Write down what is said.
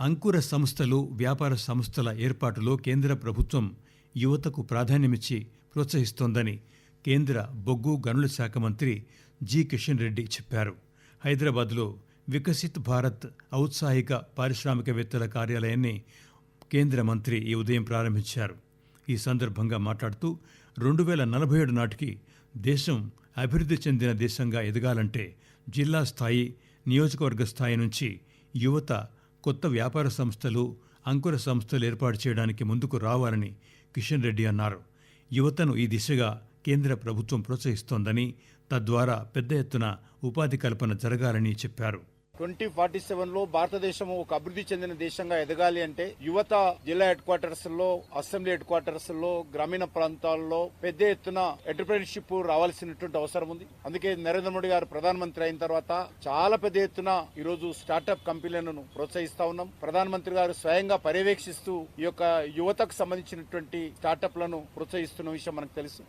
అంకుర సంస్థలు వ్యాపార సంస్థల ఏర్పాటులో కేంద్ర ప్రభుత్వం యువతకు ప్రాధాన్యమిచ్చి ప్రోత్సహిస్తోందని కేంద్ర బొగ్గు గనుల శాఖ మంత్రి జి. కిషన్ రెడ్డి చెప్పారు. హైదరాబాద్లో వికసిత్ భారత్ ఔత్సాహిక పారిశ్రామికవేత్తల కార్యాలయాన్ని కేంద్ర మంత్రి ఈ ఉదయం ప్రారంభించారు. ఈ సందర్భంగా మాట్లాడుతూ రెండు వేల నలభై ఏడు నాటికి దేశం అభివృద్ధి చెందిన దేశంగా ఎదగాలంటే జిల్లా స్థాయి నియోజకవర్గ స్థాయి నుంచి యువత కొత్త వ్యాపార సంస్థలు అంకుర సంస్థలు ఏర్పాటు చేయడానికి ముందుకు రావాలని కిషన్ రెడ్డి అన్నారు. యువతను ఈ దిశగా కేంద్ర ప్రభుత్వం ప్రోత్సహిస్తోందని తద్వారా పెద్ద ఎత్తున ఉపాధి కల్పన జరగాలని చెప్పారు. ట్వంటీ ఫార్టీ సెవెన్లో భారతదేశం ఒక అభివృద్ధి చెందిన దేశంగా ఎదగాలి అంటే యువత జిల్లా హెడ్ క్వార్టర్స్లో అసెంబ్లీ హెడ్ క్వార్టర్స్లో గ్రామీణ ప్రాంతాల్లో పెద్ద ఎత్తున ఎంటర్ప్రీనర్షిప్ రావాల్సినటువంటి అవసరం ఉంది. అందుకే నరేంద్ర మోడీ గారు ప్రధానమంత్రి అయిన తర్వాత చాలా పెద్ద ఎత్తున ఈ రోజు స్టార్టప్ కంపెనీలను ప్రోత్సహిస్తా ఉన్నాం. ప్రధానమంత్రి గారు స్వయంగా పర్యవేక్షిస్తూ ఈ యొక్క యువతకు సంబంధించినటువంటి స్టార్టప్లను ప్రోత్సహిస్తున్న విషయం మనకు తెలుసు.